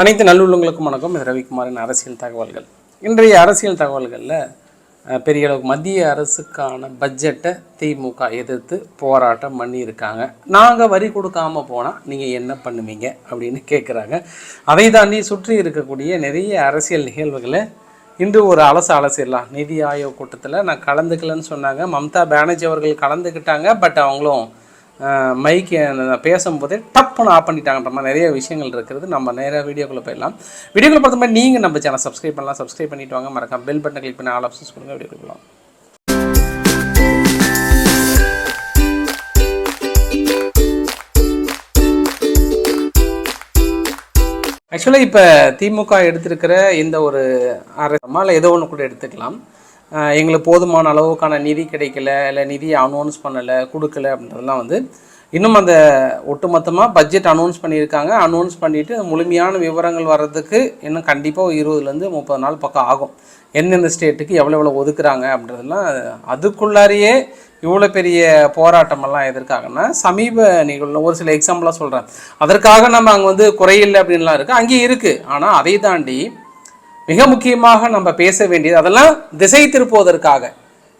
அனைத்து நல்லுள்ளங்களுக்கும் வணக்கம். இது ரவிக்குமாரின் அரசியல் தகவல்கள். இன்றைய அரசியல் தகவல்களில் பெரிய அளவுக்கு மத்திய அரசுக்கான பட்ஜெட்டை திமுக எதிர்த்து போராட்டம் பண்ணியிருக்காங்க. நாங்கள் வரி கொடுக்காம போனால் நீங்கள் என்ன பண்ணுவீங்க அப்படின்னு கேட்குறாங்க அதை தாண்டி சுற்றி இருக்கக்கூடிய நிறைய அரசியல் நிகழ்வுகளை இன்று ஒரு அலச அலசிடலாம். நிதி ஆயோக் கூட்டத்தில் நான் கலந்துக்கலன்னு சொன்னாங்க. மம்தா பானர்ஜி அவர்கள் கலந்துக்கிட்டாங்க. பட் அவங்களும் மைக்கு பேசும்போதே டப்புன்னு ஆஃப் பண்ணிட்டாங்கன்ற மாதிரி நிறைய விஷயங்கள் இருக்கிறது நம்ம நேராக வீடியோக்குள்ளே போயிடலாம். வீடியோக்குள்ள பார்த்த மாதிரி நீங்கள் நம்ம சேனல் சப்ஸ்கிரைப் பண்ணலாம். சப்ஸ்கிரைப் பண்ணிட்டு வாங்க. மறக்காம பெல் பட்டனை கிளிக் பண்ணி ஆல் ஆப்ஷன்ஸ் கொடுங்க. வீடியோ போகலாம் ஆக்சுவலாக இப்போ திமுக எடுத்திருக்கிற இந்த ஒரு அரசமா இல்லை ஏதோ ஒன்று கூட எடுத்துக்கலாம். எங்களுக்கு போதுமான அளவுக்கான நிதி கிடைக்கல இல்லை நிதி அனௌன்ஸ் பண்ணலை கொடுக்கல அப்படின்றதெல்லாம் வந்து இன்னும் அந்த ஒட்டுமொத்தமாக பட்ஜெட் அனௌன்ஸ் பண்ணியிருக்காங்க. அனௌன்ஸ் பண்ணிவிட்டு முழுமையான விவரங்கள் வர்றதுக்கு இன்னும் கண்டிப்பாக இருபதுலேருந்து முப்பது நாள் பக்கம் ஆகும். எந்தெந்த ஸ்டேட்டுக்கு எவ்வளோ எவ்வளோ ஒதுக்குறாங்க அப்படின்றதுலாம் அதுக்குள்ளாரையே இவ்வளோ பெரிய போராட்டமெல்லாம் எதற்காகன்னா சமீப நிகழ்வு ஒரு சில எக்ஸாம்பிளாக சொல்கிறேன் அதற்காக நம்ம அங்கே வந்து குறையில்லை அப்படின்லாம் இருக்குது அங்கேயும் இருக்குது ஆனால் அதை தாண்டி மிக முக்கியமாக நம்ம பேச வேண்டியது அதெல்லாம் திசை திருப்புவதற்காக.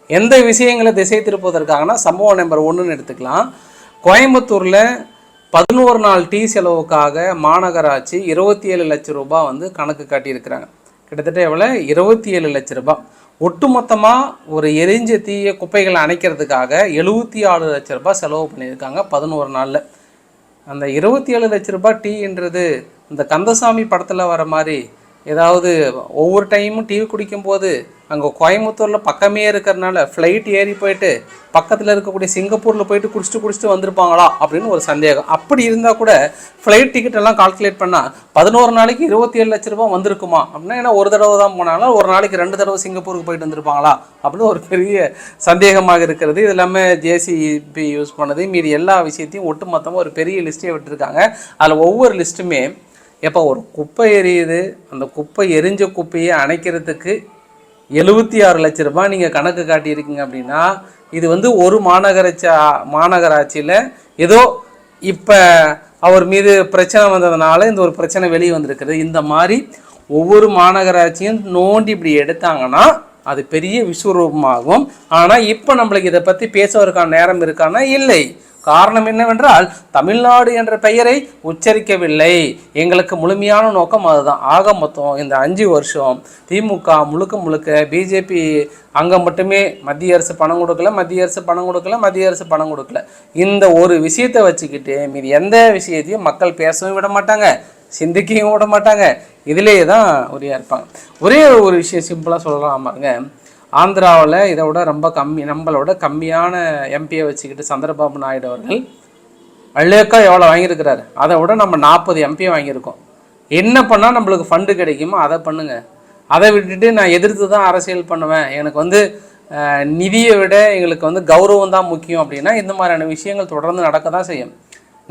எந்த விஷயங்களை திசை திருப்புவதற்காகனா சம்பவம் நம்பர் ஒன்றுன்னு எடுத்துக்கலாம். கோயம்புத்தூரில் பதினோரு நாள் டீ செலவுக்காக மாநகராட்சி இருபத்தி ஏழு லட்சம் ரூபாய் வந்து கணக்கு காட்டியிருக்கிறாங்க. கிட்டத்தட்ட எவ்வளோ இருபத்தி ஏழு லட்ச ரூபாய். ஒட்டுமொத்தமாக ஒரு எரிஞ்ச தீய குப்பைகளை அணைக்கிறதுக்காக எழுபத்தி ஆறு லட்ச ரூபாய் செலவு பண்ணியிருக்காங்க பதினோரு நாளில். அந்த இருபத்தி ஏழு லட்ச ரூபாய் டீன்றது இந்த கந்தசாமி படத்தில் வர மாதிரி ஏதாவது ஒவ்வொரு டைமும் டீ குடிக்கும்போது அங்கே கோயம்புத்தூரில் பக்கமே இருக்கிறனால ஃப்ளைட் ஏறி போயிட்டு பக்கத்தில் இருக்கக்கூடிய சிங்கப்பூரில் போயிட்டு குடிச்சிட்டு குடிச்சிட்டு வந்திருப்பாங்களா அப்படின்னு ஒரு சந்தேகம். அப்படி இருந்தால் கூட ஃப்ளைட் டிக்கெட் எல்லாம் கால்குலேட் பண்ணால் பதினோரு நாளைக்கு இருபத்தி ஏழு லட்ச ரூபா வந்திருக்குமா? அப்படின்னா ஏன்னா ஒரு தடவை தான் போனாலும் ஒரு நாளைக்கு ரெண்டு தடவை சிங்கப்பூருக்கு போயிட்டு வந்திருப்பாங்களா? அப்படின்னு ஒரு பெரிய சந்தேகமாக இருக்கிறது. இது இல்லாமல் ஜேசிபி யூஸ் பண்ணது. மீதி எல்லா விஷயத்தையும் ஒட்டுமொத்தமாக ஒரு பெரிய லிஸ்ட்டே விட்டுருக்காங்க. அதில் ஒவ்வொரு லிஸ்ட்டுமே எப்போ ஒரு குப்பை எரியுது? அந்த குப்பை எரிஞ்ச குப்பையை அணைக்கிறதுக்கு எழுபத்தி ஆறு லட்ச ரூபாய் நீங்கள் கணக்கு காட்டியிருக்கீங்க அப்படின்னா இது வந்து ஒரு மாநகராட்சி மாநகராட்சியில் ஏதோ இப்போ அவர் மீது பிரச்சனை வந்ததுனால இந்த ஒரு பிரச்சனை வெளியே வந்திருக்குது இந்த மாதிரி ஒவ்வொரு மாநகராட்சியும் நோண்டி இப்படி எடுத்தாங்கன்னா அது பெரிய விஸ்வரூபமாகும். ஆனால் இப்போ நம்மளுக்கு இதை பற்றி பேசுவதற்கான நேரம் இருக்கான்னா இல்லை. காரணம் என்னவென்றால் தமிழ்நாடு என்ற பெயரை உச்சரிக்கவில்லை. எங்களுக்கு முழுமையான நோக்கம் அதுதான். ஆக மொத்தம் இந்த அஞ்சு வருஷம் திமுக முழுக்க முழுக்க பிஜேபி அங்கே மட்டுமே மத்திய அரசு பணம் கொடுக்கல மத்திய அரசு பணம் கொடுக்கல மத்திய அரசு பணம் கொடுக்கல. இந்த ஒரு விஷயத்தை வச்சுக்கிட்டு மீது எந்த விஷயத்தையும் மக்கள் பேசவும் விட மாட்டாங்க சிந்திக்கவும் விட மாட்டாங்க. இதிலேயே தான் உரியாக இருப்பாங்க ஒரே ஒரு விஷயம் சிம்பிளாக சொல்லலாம் பாருங்க. ஆந்திராவில் இதை விட ரொம்ப கம்மி நம்மளோட கம்மியான எம்பியை வச்சுக்கிட்டு சந்திரபாபு நாயுடு அவர்கள் அள்ளேக்கா எவ்வளோ வாங்கியிருக்கிறாரு? அதை விட நம்ம நாற்பது எம்பியை வாங்கியிருக்கோம். என்ன பண்ணால் நம்மளுக்கு ஃபண்டு கிடைக்குமோ அதை பண்ணுங்கள் அதை விட்டுட்டு நான் எதிர்த்து தான் அரசியல் பண்ணுவேன். எனக்கு வந்து நிதியை விட எங்களுக்கு வந்து கௌரவம் தான் முக்கியம் அப்படின்னா இந்த மாதிரியான விஷயங்கள் தொடர்ந்து நடக்க தான் செய்யும்.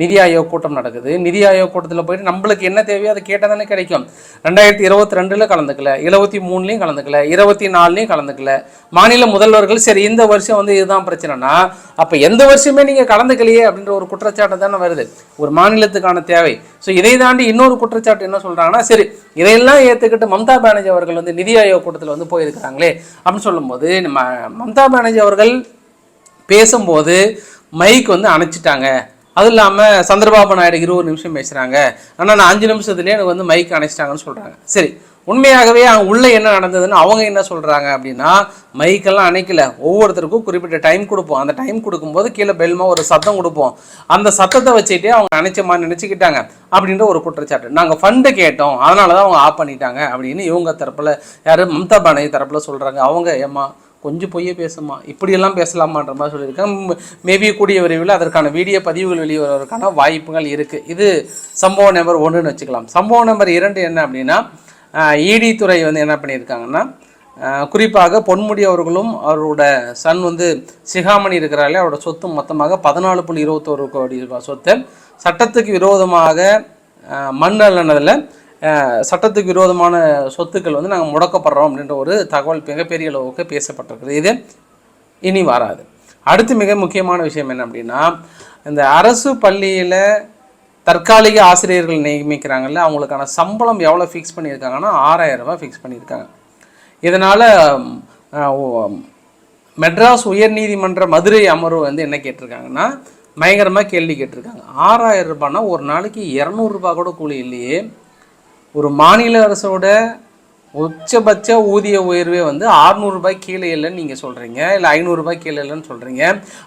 நிதி ஆயோக் கூட்டம் நடக்குது. நிதி ஆயோக் கூட்டத்தில் போயிட்டு நம்மளுக்கு என்ன தேவையோ அதை கேட்டால் தானே கிடைக்கும். ரெண்டாயிரத்தி இருபத்தி ரெண்டில் கலந்துக்கல இருபத்தி மூணுலேயும் கலந்துக்கல இருபத்தி நாலுலேயும் கலந்துக்கல. மாநில முதல்வர்கள் சரி இந்த வருஷம் வந்து இதுதான் பிரச்சனைனா அப்போ எந்த வருஷமே நீங்கள் கலந்துக்கலையே அப்படின்ற ஒரு குற்றச்சாட்டு தானே வருது. ஒரு மாநிலத்துக்கான தேவை. ஸோ இதை தாண்டி இன்னொரு குற்றச்சாட்டு என்ன சொல்கிறாங்கன்னா சரி இதையெல்லாம் ஏற்றுக்கிட்டு மம்தா பானர்ஜி அவர்கள் வந்து நிதி ஆயோக் கூட்டத்தில் வந்து போயிருக்கிறாங்களே அப்படின்னு சொல்லும்போது நம்ம மம்தா பானர்ஜி அவர்கள் பேசும்போது மைக் வந்து அணைச்சிட்டாங்க. அதுவும் இல்லாமல் சந்திரபாபு நாயுடு இருபது நிமிஷம் பேசுகிறாங்க ஆனால் நான் அஞ்சு நிமிஷத்துலேயே எனக்கு வந்து மைக் அணைச்சிட்டாங்கன்னு சொல்கிறாங்க சரி உண்மையாகவே அவங்க உள்ளே என்ன நடந்ததுன்னு அவங்க என்ன சொல்கிறாங்க அப்படின்னா மைக்கெல்லாம் அணைக்கல. ஒவ்வொருத்தருக்கும் குறிப்பிட்ட டைம் கொடுப்போம். அந்த டைம் கொடுக்கும்போது கீழே பெல்மா ஒரு சத்தம் கொடுப்போம். அந்த சத்தத்தை வச்சுட்டே அவங்க அணைச்சமா நினச்சிக்கிட்டாங்க அப்படின்ற ஒரு குற்றச்சாட்டு. நாங்கள் ஃபண்டை கேட்டோம். அதனால தான் அவங்க ஆஃப் பண்ணிட்டாங்க அப்படின்னு இவங்க தரப்பில் யார் மம்தா பானர்ஜி தரப்பில் சொல்கிறாங்க அவங்க ஏமா கொஞ்சம் பொய்யே பேசுமா? இப்படியெல்லாம் பேசலாமான்ற மாதிரி சொல்லியிருக்கேன் மேபி கூடிய விரைவில் அதற்கான வீடியோ பதிவுகள் வெளியே வருவதற்கான வாய்ப்புகள் இருக்குது இது சம்பவம் நம்பர் ஒன்றுன்னு வச்சுக்கலாம். சம்பவம் நம்பர் இரண்டு என்ன அப்படின்னா இடி துறை வந்து என்ன பண்ணியிருக்காங்கன்னா குறிப்பாக பொன்முடி அவர்களும் அவரோட சன் வந்து சிகாமணி இருக்கிறாலே அவரோட சொத்து மொத்தமாக பதினாலு புள்ளி இருபத்தோரு கோடி ரூபாய் சொத்து. சட்டத்துக்கு விரோதமாக மண் அல்லனதில் சட்டத்துக்கு விரோதமான சொத்துக்கள் வந்து நாங்கள் முடக்கப்படுறோம் அப்படின்ற ஒரு தகவல் மிகப்பெரிய அளவுக்கு பேசப்பட்டிருக்குது. இது இனி வராது. அடுத்து மிக முக்கியமான விஷயம் என்ன அப்படின்னா இந்த அரசு பள்ளியில் தற்காலிக ஆசிரியர்கள் நியமிக்கிறாங்கல்ல அவங்களுக்கான சம்பளம் எவ்வளோ ஃபிக்ஸ் பண்ணியிருக்காங்கன்னா ஆறாயிரம் ரூபாய் ஃபிக்ஸ் பண்ணியிருக்காங்க. இதனால் மெட்ராஸ் உயர்நீதிமன்ற மதுரை அமர்வு வந்து என்ன கேட்டிருக்காங்கன்னா பயங்கரமாக கேள்வி கேட்டிருக்காங்க. ஆறாயிரம் ரூபாய்னா ஒரு நாளைக்கு இரநூறுபா கூட கூலி இல்லையே. ஒரு மாநில அரசோட உச்சபட்ச ஊதிய உயர்வே வந்து ஆறுநூறுபாய் கீழே இல்லைன்னு நீங்கள் சொல்கிறீங்க இல்லை ஐநூறுரூபாய் கீழே இல்லைன்னு சொல்கிறீங்க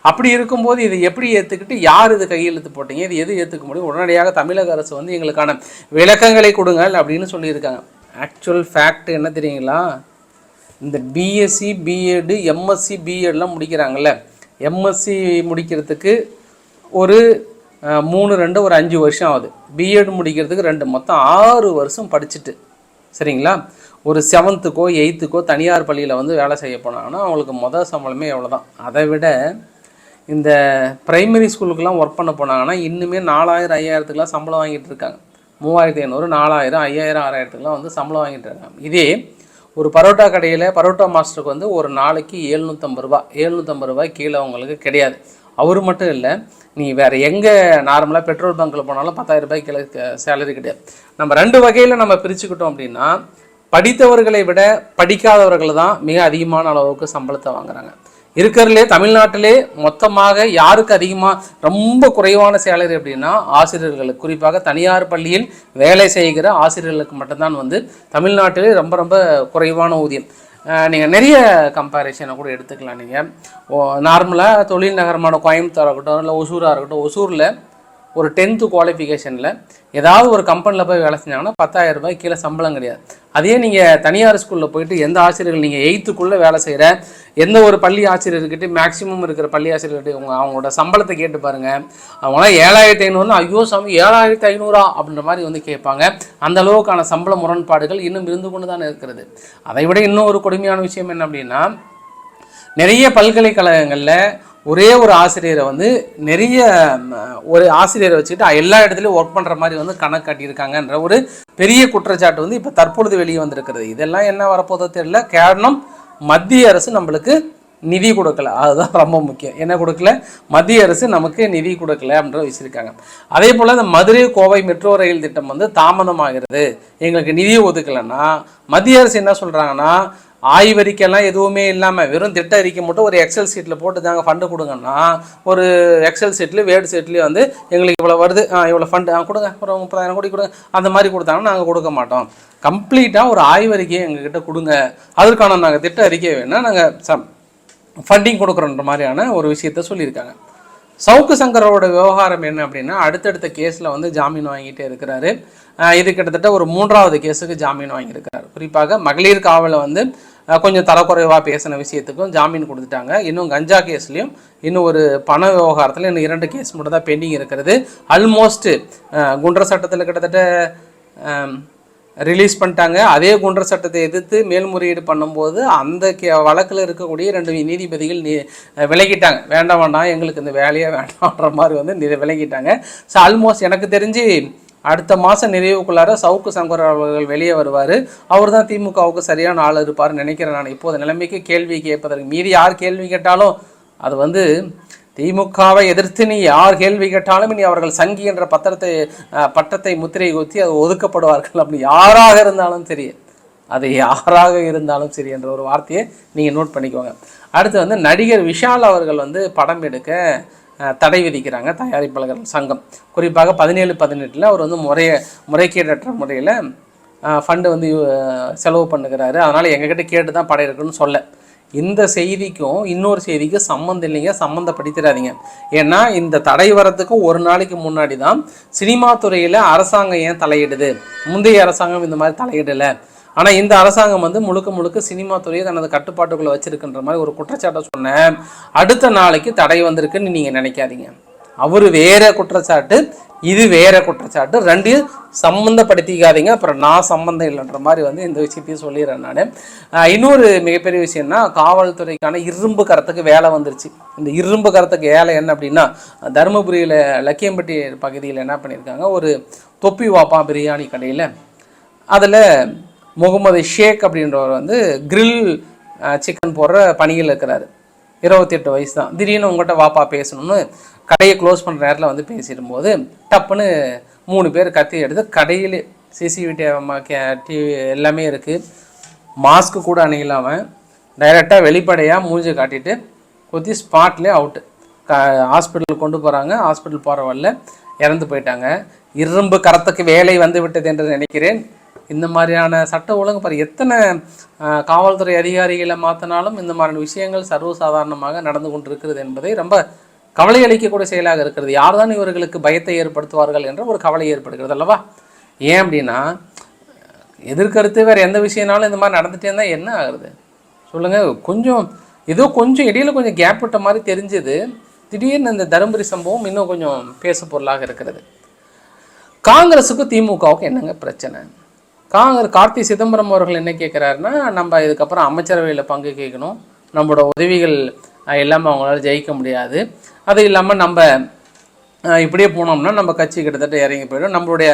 அப்படி இருக்கும்போது இதை எப்படி ஏற்றுக்கிட்டு யார் இது கையெழுத்து போட்டீங்க? இது எது ஏற்றுக்க முடியும்? உடனடியாக தமிழக அரசு வந்து எங்களுக்கான விளக்கங்களை கொடுங்கள் அப்படின்னு சொல்லியிருக்காங்க. ஆக்சுவல் ஃபேக்ட் என்ன தெரியுங்களா? இந்த பிஎஸ்சி பிஎட் எம்எஸ்சி பிஎட்லாம் முடிக்கிறாங்கல்ல. எம்எஸ்சி முடிக்கிறதுக்கு ஒரு மூணு ரெண்டு ஒரு அஞ்சு வருஷம் ஆகுது. பிஎட் முடிக்கிறதுக்கு ரெண்டு மொத்தம் ஆறு வருஷம் படிச்சுட்டு. சரிங்களா? ஒரு செவன்த்துக்கோ எயித்துக்கோ தனியார் பள்ளியில் வந்து வேலை செய்ய போனாங்கன்னா அவங்களுக்கு மொதல் சம்பளமே எவ்வளோ தான் அதை விட இந்த ப்ரைமரி ஸ்கூலுக்கெல்லாம் ஒர்க் பண்ண போனாங்கன்னா இன்னுமே நாலாயிரம் ஐயாயிரத்துக்குலாம் சம்பளம் வாங்கிட்டு இருக்காங்க. மூவாயிரத்தி ஐநூறு நாலாயிரம் ஐயாயிரம் ஆறாயிரத்துக்குலாம் வந்து சம்பளம் வாங்கிட்டு இருக்காங்க. இதே ஒரு பரோட்டா கடையில் பரோட்டா மாஸ்டருக்கு வந்து ஒரு நாளைக்கு எழுநூற்றம்பது ரூபா எழுநூற்றம்பது ரூபாய் கீழே அவங்களுக்கு கிடையாது. அவர் மட்டும் இல்லை நீ வேறு எங்கே நார்மலாக பெட்ரோல் பங்க்கில் போனாலும் பத்தாயிரம் ரூபாய்க்கு சேலரி கிடையாது. நம்ம ரெண்டு வகையில் நம்ம பிரிச்சுக்கிட்டோம் அப்படின்னா படித்தவர்களை விட படிக்காதவர்கள் தான் மிக அதிகமான அளவுக்கு சம்பளத்தை வாங்குறாங்க. இருக்கிறதுலே தமிழ்நாட்டிலே மொத்தமாக யாருக்கு அதிகமாக ரொம்ப குறைவான சேலரி அப்படின்னா ஆசிரியர்களுக்கு. குறிப்பாக தனியார் பள்ளியில் வேலை செய்கிற ஆசிரியர்களுக்கு மட்டும்தான் வந்து தமிழ்நாட்டிலே ரொம்ப ரொம்ப குறைவான ஊதியம். நீங்கள் நிறைய கம்பேரிசனை கூட எடுத்துக்கலாம் நீங்கள் நார்மலாக தொழில் நகரமான கோயம்புத்தூராக இருக்கட்டும் இல்லை ஒசூராக இருக்கட்டும் ஒசூரில் ஒரு டென்த்து குவாலிஃபிகேஷனில் ஏதாவது ஒரு கம்பெனியில் போய் வேலை செஞ்சாங்கன்னா பத்தாயிரம் ரூபாய் கீழே சம்பளம் கிடையாது. அதே நீங்கள் தனியார் ஸ்கூலில் போயிட்டு எந்த ஆசிரியர்கள் நீங்கள் எயித்துக்குள்ளே வேலை செய்கிற எந்த ஒரு பள்ளி ஆசிரியர்கிட்ட மேக்ஸிமம் இருக்கிற பள்ளி ஆசிரியர்கிட்ட அவங்க அவங்களோட சம்பளத்தை கேட்டு பாருங்கள் அவங்களாம் ஏழாயிரத்தி ஐநூறுனா ஐயோ சாமி ஏழாயிரத்தி ஐநூறா அப்படின்ற மாதிரி வந்து கேட்பாங்க. அந்த அளவுக்கான சம்பள முரண்பாடுகள் இன்னும் இருந்து கொண்டு தான் இருக்கிறது. அதை விட இன்னும் ஒரு கொடுமையான விஷயம் என்ன அப்படின்னா நிறைய பல்கலைக்கழகங்களில் ஒரே ஒரு ஆசிரியரை வந்து நிறைய ஒரு ஆசிரியரை வச்சுக்கிட்டு எல்லா இடத்துலையும் ஒர்க் பண்ணுற மாதிரி வந்து கணக்கு காட்டியிருக்காங்கன்ற ஒரு பெரிய குற்றச்சாட்டு வந்து இப்போ தற்பொழுது வெளியே வந்திருக்கிறது. இதெல்லாம் என்ன வரப்போதோ தெரியல. காரணம் மத்திய அரசு நம்மளுக்கு நிதி கொடுக்கல. அதுதான் ரொம்ப முக்கியம். என்ன கொடுக்கல? மத்திய அரசு நமக்கு நிதி கொடுக்கல அப்படின்ற வச்சுருக்காங்க. அதே போல் இந்த மதுரை கோவை மெட்ரோ ரயில் திட்டம் வந்து தாமதமாகிறது. எங்களுக்கு நிதி ஒதுக்கலைன்னா மத்திய அரசு என்ன சொல்கிறாங்கன்னா ஆய்வறிக்கைலாம் எதுவுமே இல்லாமல் வெறும் திட்ட அறிக்கை மட்டும் ஒரு எக்ஸல் சீட்டில் போட்டு தாங்க ஃபண்டு கொடுங்கன்னா ஒரு எக்ஸல் சீட்லேயும் வேர்டு சீட்லேயும் வந்து எங்களுக்கு இவ்வளோ வருது ஆ இவ்வளோ ஃபண்டு கொடுங்க ஒரு முப்பதாயிரம் கோடி கொடுங்க அந்த மாதிரி கொடுத்தாங்கன்னா நாங்கள் கொடுக்க மாட்டோம். கம்ப்ளீட்டாக ஒரு ஆய்வறிக்கையை எங்ககிட்ட கொடுங்க. அதற்கான நாங்கள் திட்ட அறிக்கை வேணால் நாங்கள் சம் ஃபண்டிங் கொடுக்குறோன்ற மாதிரியான ஒரு விஷயத்த சொல்லியிருக்காங்க. சவுக்கு சங்கரோட விவகாரம் என்ன அப்படின்னா அடுத்தடுத்த கேஸில் வந்து ஜாமீன் வாங்கிட்டே இருக்கிறாரு. இது கிட்டத்தட்ட ஒரு மூன்றாவது கேஸுக்கு ஜாமீன் வாங்கியிருக்கிறார் குறிப்பாக மகளிர் காவலை வந்து கொஞ்சம் தரக்குறைவாக பேசின விஷயத்துக்கும் ஜாமீன் கொடுத்துட்டாங்க. இன்னும் கஞ்சா கேஸ்லேயும் இன்னும் ஒரு பண விவகாரத்தில் இன்னும் இரண்டு கேஸ் மட்டும் தான் பெண்டிங் இருக்கிறது. அல்மோஸ்ட்டு குண்டர் சட்டத்தில் கிட்டத்தட்ட ரிலீஸ் பண்ணிட்டாங்க. அதே குண்டர் சட்டத்தை எதிர்த்து மேல்முறையீடு பண்ணும்போது அந்த கே வழக்கில் இருக்கக்கூடிய ரெண்டு நீதிபதிகள் நீ விலகிட்டாங்க. வேண்டாம் வேண்டாம் எங்களுக்கு இந்த வேலையே வேண்டாம்ன்ற மாதிரி வந்து விலகிட்டாங்க. ஸோ ஆல்மோஸ்ட் எனக்கு தெரிஞ்சு அடுத்த மாதம் நிறைவுக்குள்ளார சவுக்கு சங்கர் அவர்கள் வெளியே வருவார். அவர் தான் திமுகவுக்கு சரியான ஆள் இருப்பார்னு நினைக்கிறேன் நான். இப்போது நிலைமைக்கு கேள்வி கேட்பதற்கு மீறி யார் கேள்வி கேட்டாலும் அது வந்து திமுகவை எதிர்த்து நீ யார் கேள்வி கேட்டாலும் இனி அவர்கள் சங்கி என்ற பத்திரத்தை பட்டத்தை முத்திரை குத்தி அது ஒதுக்கப்படுவார்கள். அப்படி யாராக இருந்தாலும் சரி அது யாராக இருந்தாலும் சரி என்ற ஒரு வார்த்தையை நீங்கள் நோட் பண்ணிக்கோங்க. அடுத்து வந்து நடிகர் விஷால் அவர்கள் வந்து படம் எடுக்க தடை விதிக்கிறாங்க தயாரிப்பாளர்கள் சங்கம். குறிப்பாக பதினேழு பதினெட்டில் அவர் வந்து முறைய முறைகேடற்ற முறையில் ஃபண்டு வந்து செலவு பண்ணுகிறாரு. அதனால் எங்ககிட்ட கேட்டு தான் படம் இருக்குன்னு சொல்ல. இந்த செய்திக்கும் இன்னொரு செய்திக்கும் சம்மந்தம் இல்லைங்க. சம்மந்தப்படுத்திடாதீங்க ஏன்னா இந்த தடை வரத்துக்கும் ஒரு நாளைக்கு முன்னாடி தான் சினிமா துறையில் அரசாங்கம் ஏன் தலையிடுது? முந்தைய அரசாங்கம் இந்த மாதிரி தலையிடலை. ஆனால் இந்த அரசாங்கம் வந்து முழுக்க முழுக்க சினிமா துறையை தனது கட்டுப்பாட்டுக்குள்ளே வச்சிருக்கின்ற மாதிரி ஒரு குற்றச்சாட்டை சொன்னேன். அடுத்த நாளைக்கு தடை வந்திருக்குன்னு நீங்கள் நினைக்காதீங்க. அவர் வேற குற்றச்சாட்டு இது வேற குற்றச்சாட்டு ரெண்டையும் சம்மந்தப்படுத்திக்காதீங்க அப்புறம் நான் சம்மந்தம் இல்லைன்ற மாதிரி வந்து இந்த விஷயத்தையும் சொல்லிடுறேன் நான். இன்னொரு மிகப்பெரிய விஷயம்னா காவல்துறைக்கான இரும்பு கரத்துக்கு வேலை வந்துருச்சு. இந்த இரும்பு கரத்துக்கு வேலை என்ன அப்படின்னா தருமபுரியில் லக்கியம்பட்டி பகுதியில் என்ன பண்ணியிருக்காங்க ஒரு தொப்பி வாப்பா பிரியாணி கடையில் அதில் முகமது ஷேக் அப்படின்றவர் வந்து கிரில் சிக்கன் போடுற பணியில் இருக்கிறாரு. இருபத்தெட்டு வயசு தான் திடீர்னு உங்கள்கிட்ட வாப்பா பேசணும்னு கடையை க்ளோஸ் பண்ணுற நேரத்தில் வந்து பேசிடும்போது டப்புன்னு மூணு பேர் கத்தி எடுத்து கடையில் சிசிடிவி டிவி எல்லாமே இருக்குது மாஸ்க்கு கூட அணியில்லாமல் டைரெக்டாக வெளிப்படையாக மூஞ்சி காட்டிட்டு குத்தி ஸ்பாட்லேயே அவுட்டு க ஹாஸ்பிட்டல் கொண்டு போகிறாங்க ஹாஸ்பிட்டல் போகிற வரல இறந்து போயிட்டாங்க. இரும்பு கரத்துக்கு வேலை வந்து விட்டது என்று நினைக்கிறேன். இந்த மாதிரியான சட்ட ஒழுங்கு பாரு எத்தனை காவல்துறை அதிகாரிகளை மாற்றினாலும் இந்த மாதிரியான விஷயங்கள் சர்வசாதாரணமாக நடந்து கொண்டிருக்கிறது என்பதை ரொம்ப கவலை அளிக்கக்கூடிய செயலாக இருக்கிறது. யார்தான் இவர்களுக்கு பயத்தை ஏற்படுத்துவார்கள் என்ற ஒரு கவலை ஏற்படுகிறது அல்லவா? ஏன் அப்படின்னா எதிர்கருத்து வேறு எந்த விஷயம்னாலும் இந்த மாதிரி நடந்துகிட்டே இருந்தால் என்ன ஆகுது சொல்லுங்கள் கொஞ்சம் ஏதோ கொஞ்சம் இடையில் கொஞ்சம் கேப் விட்ட மாதிரி தெரிஞ்சது. திடீர்னு இந்த தருமபுரி சம்பவம் இன்னும் கொஞ்சம் பேசு பொருளாக இருக்கிறது. காங்கிரஸுக்கும் திமுகவுக்கும் என்னங்க பிரச்சனை? காங்கிரஸ் கார்த்தி சிதம்பரம் அவர்கள் என்ன கேட்குறாருன்னா நம்ம இதுக்கப்புறம் அமைச்சரவையில் பங்கு கேட்கணும். நம்மளோட உதவிகள் எல்லாமே அவங்களால ஜெயிக்க முடியாது. அது இல்லாமல் நம்ம அஹ், இப்படியே போனோம்னா நம்ம கட்சி கிட்டத்தட்ட இறங்கி போயிடும். நம்மளுடைய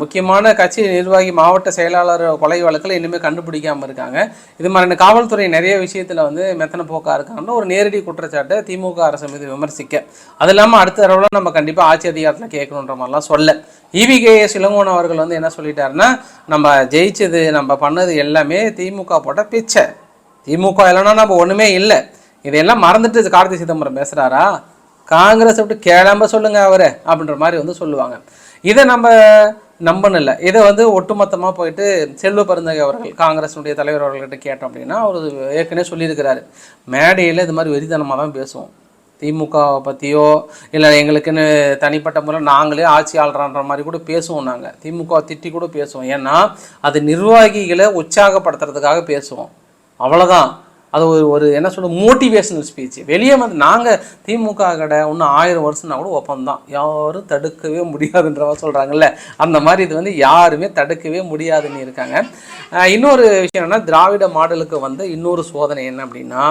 முக்கியமான கட்சி நிர்வாகி மாவட்ட செயலாளர் கொலை வழக்கில் இனிமேல் கண்டுபிடிக்காமல் இருக்காங்க. இது மாதிரி காவல்துறை நிறைய விஷயத்தில் வந்து மெத்தனை போக்காக இருக்காங்கன்னு ஒரு நேரடி குற்றச்சாட்டை திமுக அரசு மீது விமர்சிக்க. அது இல்லாமல் அடுத்த தடவை நம்ம கண்டிப்பாக ஆட்சி அதிகாரத்தில் கேட்கணுன்ற மாதிரிலாம் சொல்ல. இவிகேஎஸ் இளங்கோன் அவர்கள் வந்து என்ன சொல்லிட்டாருன்னா நம்ம ஜெயிச்சது நம்ம பண்ணது எல்லாமே திமுக போட்ட பிச்சை. திமுக இல்லைன்னா நம்ம ஒன்றுமே இல்லை. இதையெல்லாம் மறந்துட்டு கார்த்தி சிதம்பரம் பேசுகிறாரா காங்கிரஸ் விட்டு கேளாம சொல்லுங்க அவரு அப்படின்ற மாதிரி வந்து சொல்லுவாங்க. இதை நம்ம நம்பனில்லை இதை வந்து ஒட்டுமொத்தமாக போயிட்டு செல்வ பருந்தகை அவர்கள் காங்கிரஸினுடைய தலைவர் அவர்கள்கிட்ட கேட்டோம் அப்படின்னா அவர் ஏற்கனவே சொல்லியிருக்கிறாரு. மேடையில் இது மாதிரி வெறித்தனமாக தான் பேசுவோம். திமுகவை பற்றியோ இல்லை எங்களுக்குன்னு தனிப்பட்ட முறையில் நாங்களே ஆட்சி ஆள்றான்ற மாதிரி கூட பேசுவோம் நாங்கள் திமுக திட்டி கூட பேசுவோம். ஏன்னா அது நிர்வாகிகளை உற்சாகப்படுத்துறதுக்காக பேசுவோம். அவ்வளோதான் அது ஒரு ஒரு என்ன சொல்ல மோட்டிவேஷனல் ஸ்பீச் வெளியே வந்து நாங்கள் திமுக கடை இன்னும் ஆயிரம் வருஷம்னா கூட ஒப்பந்தான் யாரும் தடுக்கவே முடியாதுன்றவா சொல்கிறாங்கல்ல அந்த மாதிரி இது வந்து யாருமே தடுக்கவே முடியாதுன்னு இருக்காங்க. இன்னொரு விஷயம் என்னென்னா திராவிட மாடலுக்கு வந்து இன்னொரு சோதனை என்ன அப்படின்னா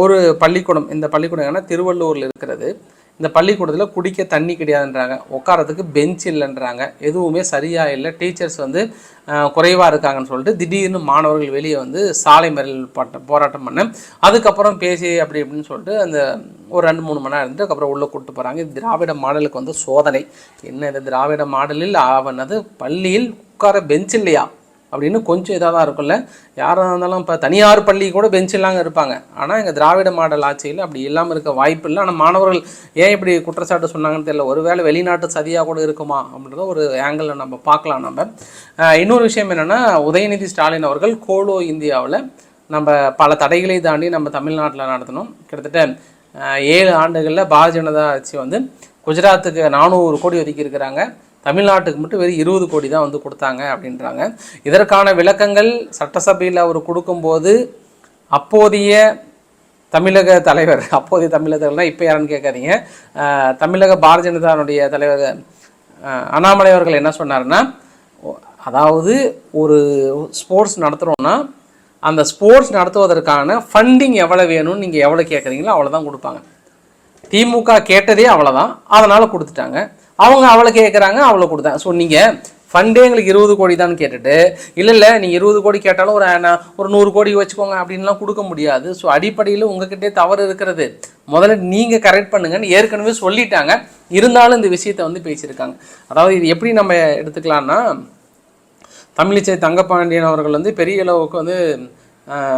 ஒரு பள்ளிக்கூடம் இந்த பள்ளிக்கூடம் என்ன திருவள்ளூரில் இருக்கிறது. இந்த பள்ளிக்கூடத்தில் குடிக்க தண்ணி கிடையாதுன்றாங்க. உட்காரத்துக்கு பெஞ்ச் இல்லைன்றாங்க. எதுவுமே சரியாக இல்லை. டீச்சர்ஸ் வந்து குறைவாக இருக்காங்கன்னு சொல்லிட்டு திடீர்னு மாணவர்கள் வெளியே வந்து சாலை மறியல் பட்ட போராட்டம் பண்ண. அதுக்கப்புறம் பேசி அப்படி இப்படின்னு சொல்லிட்டு அந்த ஒரு ரெண்டு மூணு மணி நேரம் இருந்துட்டு அதுக்கப்புறம் உள்ளே கூப்பிட்டு போகிறாங்க இது திராவிட மாடலுக்கு வந்து சோதனை. என்ன இது திராவிட மாடலில் ஆவனது பள்ளியில் உட்கார பெஞ்ச் இல்லையா? அப்படின்னு கொஞ்சம் இதாக தான் இருக்கும்ல. யாராக இருந்தாலும் இப்போ தனியார் பள்ளி கூட பெஞ்ச் இல்லாமல் இருப்பாங்க. ஆனால் எங்கள் திராவிட மாடல் ஆட்சியில் அப்படி இல்லாமல் இருக்க வாய்ப்பு இல்லை. ஆனால் மாணவர்கள் ஏன் இப்படி குற்றச்சாட்டு சொன்னாங்கன்னு தெரியல. ஒருவேளை வெளிநாட்டு சதியாக கூட இருக்குமா அப்படின்றத ஒரு ஆங்கிளில் நம்ம பார்க்கலாம் நம்ம. இன்னொரு விஷயம் என்னென்னா உதயநிதி ஸ்டாலின் அவர்கள் கோலோ இந்தியாவில் நம்ம பல தடைகளை தாண்டி நம்ம தமிழ்நாட்டில் நடத்தணும். கிட்டத்தட்ட ஏழு ஆண்டுகளில் பாரதிய ஜனதா ஆட்சி வந்து குஜராத்துக்கு நானூறு கோடி ஒதுக்கி இருக்கிறாங்க. தமிழ்நாட்டுக்கு மட்டும் வெறும் இருபது கோடி தான் வந்து கொடுத்தாங்க அப்படின்றாங்க. இதற்கான விளக்கங்கள் சட்டசபையில் அவர் கொடுக்கும்போது அப்போதைய தமிழக தலைவர் அப்போதைய தமிழக தலைவர்னால் இப்போ யாருன்னு கேட்காதீங்க. தமிழக பாரதிய ஜனதாவுடைய தலைவர் அண்ணாமலை அவர்கள் என்ன சொன்னார்னா அதாவது ஒரு ஸ்போர்ட்ஸ் நடத்துகிறோன்னா அந்த ஸ்போர்ட்ஸ் நடத்துவதற்கான ஃபண்டிங் எவ்வளோ வேணும்னு நீங்கள் எவ்வளோ கேட்குறீங்களோ அவ்வளோதான் கொடுப்பாங்க. திமுக கேட்டதே அவ்வளோதான் அதனால் கொடுத்துட்டாங்க. அவங்க அவளை கேட்குறாங்க அவளை கொடுத்தாங்க ஸோ நீங்கள் ஃபண்டே எங்களுக்கு இருபது கோடி தான் கேட்டுட்டு இல்லை இல்லை நீங்கள் இருபது கோடி கேட்டாலும் ஒரு நான் ஒரு நூறு கோடி வச்சுக்கோங்க அப்படின்லாம் கொடுக்க முடியாது. ஸோ அடிப்படையில் உங்ககிட்டே தவறு இருக்கிறது. முதல்ல நீங்கள் கரெக்ட் பண்ணுங்கன்னு ஏற்கனவே சொல்லிட்டாங்க. இருந்தாலும் இந்த விஷயத்தை வந்து பேசியிருக்காங்க. அதாவது இது எப்படி நம்ம எடுத்துக்கலாம்னா தமிழிசை தங்கப்பாண்டியன் அவர்கள் வந்து பெரிய அளவுக்கு வந்து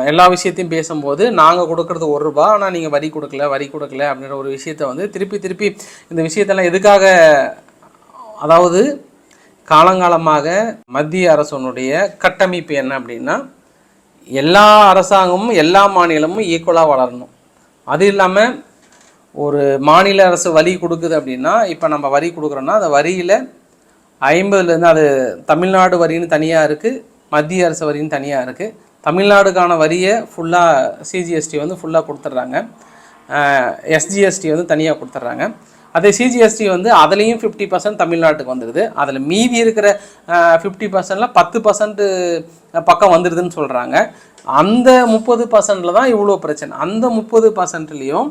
எல்லா விஷயத்தையும் பேசும்போது நாங்கள் கொடுக்கறது ஒரு ரூபா ஆனால் நீங்கள் வரி கொடுக்கல வரி கொடுக்கல அப்படின்ற ஒரு விஷயத்தை வந்து திருப்பி திருப்பி இந்த விஷயத்தெல்லாம் எதுக்காக அதாவது காலங்காலமாக மத்திய அரசனுடைய கட்டமைப்பு என்ன அப்படின்னா எல்லா அரசாங்கமும் எல்லா மாநிலமும் ஈக்குவலாக வளரணும். அது இல்லாமல் ஒரு மாநில அரசு வரி கொடுக்குது அப்படின்னா இப்போ நம்ம வரி கொடுக்குறோன்னா அந்த வரியில் ஐம்பதுலேருந்து அது தமிழ்நாடு வரின்னு தனியாக இருக்குது மத்திய அரசு வரின்னு தனியாக இருக்குது தமிழ்நாடுக்கான வரியை ஃபுல்லாக சிஜிஎஸ்டி வந்து ஃபுல்லாக கொடுத்துட்றாங்க. எஸ்ஜிஎஸ்டி வந்து தனியாக கொடுத்துட்றாங்க. அதே சிஜிஎஸ்டி வந்து அதுலேயும் ஃபிஃப்டி பர்சன்ட் தமிழ்நாட்டுக்கு வந்துடுது அதில் மீதி இருக்கிற ஃபிஃப்டி பர்சன்டில் பத்து பர்சன்ட்டு பக்கம் வந்துடுதுன்னு சொல்கிறாங்க அந்த முப்பது பர்சன்டில் தான் இவ்வளோ பிரச்சனை. அந்த முப்பது பர்சன்ட்லேயும்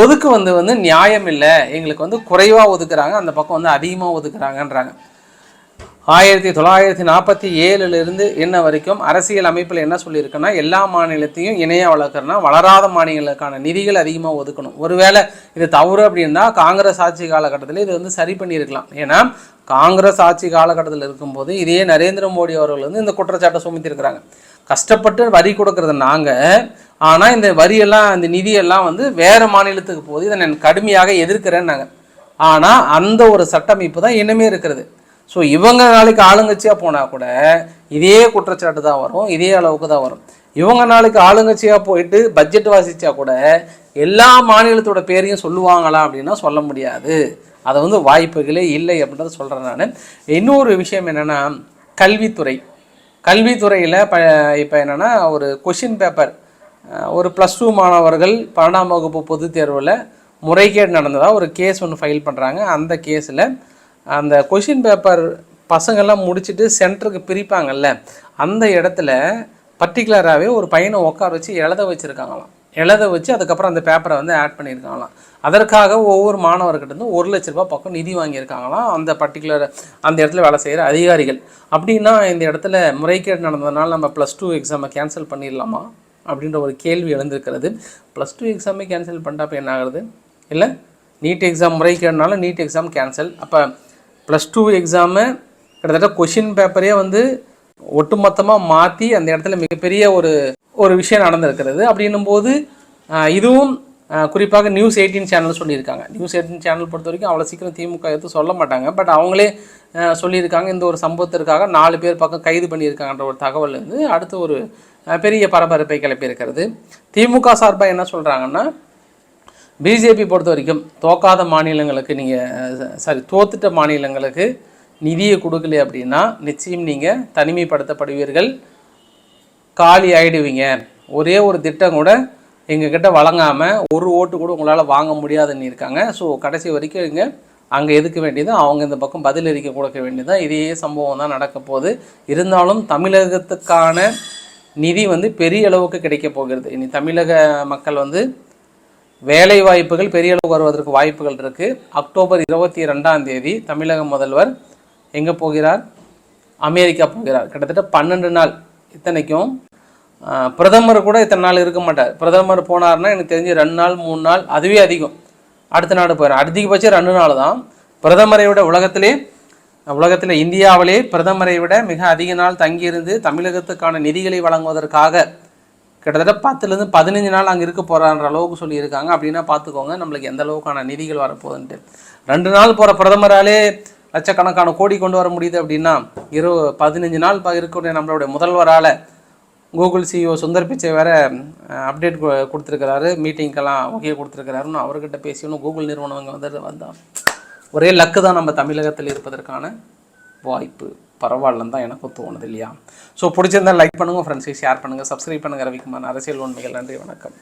ஒதுக்கு வந்து வந்து நியாயம் இல்லை. எங்களுக்கு வந்து குறைவாக ஒதுக்குறாங்க. அந்த பக்கம் வந்து அதிகமாக ஒதுக்குறாங்கன்றாங்க. ஆயிரத்தி தொள்ளாயிரத்தி நாற்பத்தி ஏழுலேருந்து என்ன வரைக்கும் அரசியல் அமைப்பில் என்ன சொல்லியிருக்குன்னா எல்லா மாநிலத்தையும் இணையாக வளர்க்குறனா வளராத மாநிலங்களுக்கான நிதிகள் அதிகமாக ஒதுக்கணும். ஒருவேளை இது தவறு அப்படின்னா காங்கிரஸ் ஆட்சி காலகட்டத்தில் இது வந்து சரி பண்ணியிருக்கலாம். ஏன்னா காங்கிரஸ் ஆட்சி காலகட்டத்தில் இருக்கும்போது இதே நரேந்திர மோடி அவர்கள் வந்து இந்த குற்றச்சாட்டை சுமத்திருக்கிறாங்க கஷ்டப்பட்டு வரி கொடுக்கறது நாங்கள் ஆனால் இந்த வரியெல்லாம் இந்த நிதியெல்லாம் வந்து வேறு மாநிலத்துக்கு போகுது இதை நான் கடுமையாக எதிர்க்கிறேன்னாங்க. ஆனால் அந்த ஒரு சட்டமைப்பு தான் இன்னுமே இருக்கிறது. ஸோ இவங்க நாளைக்கு ஆளுங்கட்சியாக போனால் கூட இதே குற்றச்சாட்டு தான் வரும் இதே அளவுக்கு தான் வரும். இவங்க நாளைக்கு ஆளுங்கட்சியாக போயிட்டு பட்ஜெட் வாசித்தா கூட எல்லா மாநிலத்தோட பேரையும் சொல்லுவாங்களா அப்படின்னா சொல்ல முடியாது. அதை வந்து வாய்ப்புகளே இல்லை அப்படின்றத சொல்கிறேன் நான். இன்னொரு விஷயம் என்னென்னா கல்வித்துறை. கல்வித்துறையில் ப இப்போ என்னென்னா ஒரு கொஷின் பேப்பர் ஒரு ப்ளஸ் டூ மாணவர்கள் பன்னெண்டாம் வகுப்பு பொதுத் தேர்வில் முறைகேடு நடந்ததாக ஒரு கேஸ் ஒன்று ஃபைல் பண்ணுறாங்க அந்த கேஸில் அந்த கொஷின் பேப்பர் பசங்கள்லாம் முடிச்சுட்டு சென்டருக்கு பிரிப்பாங்கல்ல அந்த இடத்துல பர்டிகுலராகவே ஒரு பையனை உட்கார வச்சு எழுத வச்சுருக்காங்களாம். எழுத வச்சு அதுக்கப்புறம் அந்த பேப்பரை வந்து ஆட் பண்ணியிருக்காங்களாம் அதற்காக ஒவ்வொரு மாணவர்கிட்ட ஒரு லட்ச ரூபாய் பக்கம் நிதி வாங்கியிருக்காங்களாம் அந்த பர்டிகுலர் அந்த இடத்துல வேலை செய்கிற அதிகாரிகள். அப்படின்னா இந்த இடத்துல முறைகேடு நடந்ததுனால நம்ம ப்ளஸ் டூ எக்ஸாமை கேன்சல் பண்ணிடலாமா? அப்படின்ற ஒரு கேள்வி எழுந்திருக்கிறது. ப்ளஸ் டூ எக்ஸாமே கேன்சல் பண்ணிட்டா என்ன ஆகுறது? இல்லை நீட் எக்ஸாம் முறைகேடுனால நீட் எக்ஸாம் கேன்சல் அப்போ ப்ளஸ் டூ எக்ஸாமு கிட்டத்தட்ட கொஷின் பேப்பரே வந்து ஒட்டுமொத்தமாக மாற்றி அந்த இடத்துல மிகப்பெரிய ஒரு ஒரு விஷயம் நடந்திருக்கிறது. அப்படின்னும் போது இதுவும் குறிப்பாக நியூஸ் எயிட்டீன் சேனல் சொல்லியிருக்காங்க. நியூஸ் எயிட்டீன் சேனல் பொறுத்த வரைக்கும் அவ்வளோ சீக்கிரம் திமுக எடுத்து சொல்ல மாட்டாங்க. பட் அவங்களே சொல்லியிருக்காங்க. இந்த ஒரு சம்பவத்திற்காக நாலு பேர் பக்கம் கைது பண்ணியிருக்காங்கன்ற ஒரு தகவல் வந்து அடுத்து ஒரு பெரிய பரபரப்பை கிளப்பியிருக்கிறது. திமுக சார்பாக என்ன சொல்கிறாங்கன்னா பிஜேபி பொறுத்த வரைக்கும் தோக்காத மாநிலங்களுக்கு நீங்கள் சாரி தோத்துட்ட மாநிலங்களுக்கு நிதியை கொடுக்கல அப்படின்னா நிச்சயம் நீங்கள் தனிமைப்படுத்தப்படுவீர்கள். காலி ஆகிடுவீங்க ஒரே ஒரு திட்டம் கூட எங்ககிட்ட வழங்காமல் ஒரு ஓட்டு கூட உங்களால் வாங்க முடியாதுன்னு இருக்காங்க. ஸோ கடைசி வரைக்கும் இங்கே அங்கே எதுக்க வேண்டியது அவங்க இந்த பக்கம் பதிலளிக்க கொடுக்க வேண்டியது இதே சம்பவம் தான் நடக்க போகுது. இருந்தாலும் தமிழகத்துக்கான நிதி வந்து பெரிய அளவுக்கு கிடைக்க போகிறது. இனி தமிழக மக்கள் வந்து வேலை வாய்ப்புகள் பெரிய அளவுக்கு வருவதற்கு வாய்ப்புகள் இருக்குது அக்டோபர் இருபத்தி ரெண்டாம் தேதி தமிழக முதல்வர் எங்கே போகிறார்? அமெரிக்கா போகிறார். கிட்டத்தட்ட பன்னெண்டு நாள் இத்தனைக்கும். பிரதமர் கூட இத்தனை நாள் இருக்க மாட்டார். பிரதமர் போனார்னா எனக்கு தெரிஞ்சு ரெண்டு நாள் மூணு நாள் அதுவே அதிகம். அடுத்த நாடு போயிடும் அதிகபட்சம் ரெண்டு நாள் தான். பிரதமரை விட உலகத்திலே உலகத்தில் இந்தியாவிலே பிரதமரை விட மிக அதிக நாள் தங்கியிருந்து தமிழகத்துக்கான நிதிகளை வழங்குவதற்காக கிட்டத்தட்ட பத்துலேருந்து பதினஞ்சு நாள் அங்கே இருக்க போகிறான்ற அளவுக்கு சொல்லியிருக்காங்க. அப்படின்னா பார்த்துக்கோங்க நம்மளுக்கு எந்த அளவுக்கான நிதிகள் வரப்போகுதுன்ட்டு. ரெண்டு நாள் போகிற பிரதமராலே லட்சக்கணக்கான கோடி கொண்டு வர முடியுது அப்படின்னா இரு பதினஞ்சு நாள் ப- இருக்கக்கூடிய நம்மளுடைய முதல்வரால் கூகுள் சிஇஓ சுந்தர் பிச்சை வேற அப்டேட் கொடுத்துருக்கிறாரு. மீட்டிங்க்கெல்லாம் ஓகே கொடுத்துருக்கிறாருன்னு அவர்கிட்ட பேசி கூகுள் நிறுவனங்கள் வந்து வந்தால் ஒரே லக்கு தான் நம்ம தமிழகத்தில் இருப்பதற்கான வாய்ப்பு. பரவாயில்லன்னு தான் எனக்கும் தோணுது இல்லையா? ஸோ பிடிச்சிருந்தா லைக் பண்ணுங்கள் ஃப்ரெண்ட்ஸை ஷேர் பண்ணுங்கள் சப்ஸ்கிரைப் பண்ணுங்கள் ரவிக்குமார் அரசியல் உண்மைகள். நன்றி வணக்கம்.